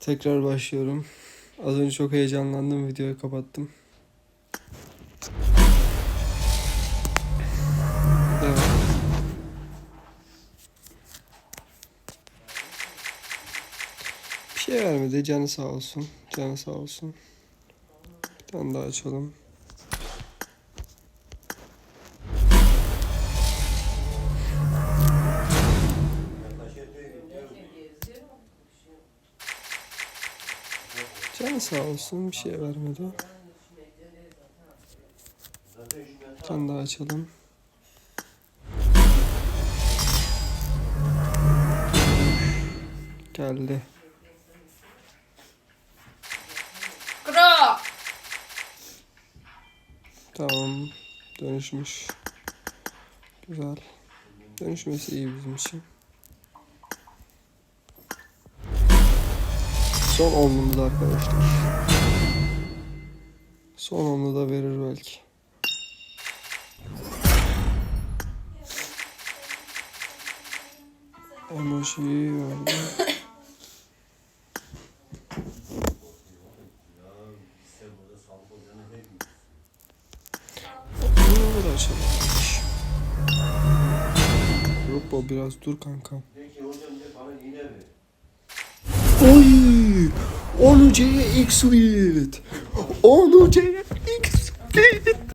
Tekrar başlıyorum. Az önce çok heyecanlandım. Videoyu kapattım. Bir şey vermedi. Canı sağ olsun. Canı sağ olsun. Bir tane daha açalım. Canı sağ olsun. Bir şey vermedi. Bir tane daha açalım. Geldi. Kro. Tamam. Dönüşmüş. Güzel. Dönüşmesi iyi bizim için. Son onlumuz arkadaşlar. Son onlu da verir belki. Emoji verdi. Bunu açalım. Rupo biraz dur kanka. Oy! 10 C X Suite.